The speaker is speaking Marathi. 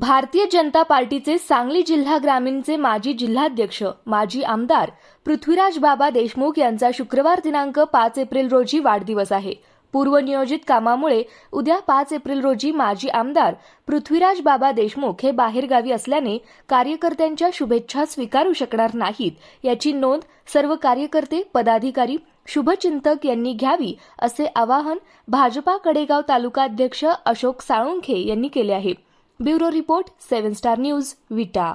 भारतीय जनता पार्टीचे सांगली जिल्हा ग्रामीणचे माजी जिल्हाध्यक्ष माजी आमदार पृथ्वीराज बाबा देशमुख यांचा शुक्रवार दिनांक पाच एप्रिल रोजी वाढदिवस आहे. पूर्वनियोजित कामामुळे उद्या पाच एप्रिल रोजी माजी आमदार पृथ्वीराज बाबा देशमुख हे बाहेरगावी असल्याने कार्यकर्त्यांच्या शुभेच्छा स्वीकारू शकणार नाहीत. याची नोंद सर्व कार्यकर्ते पदाधिकारी शुभचिंतक यांनी घ्यावी असे आवाहन भाजपा कडेगाव तालुका अध्यक्ष अशोक साळुंखे यांनी केले आहे. Bureau report seven star news Vita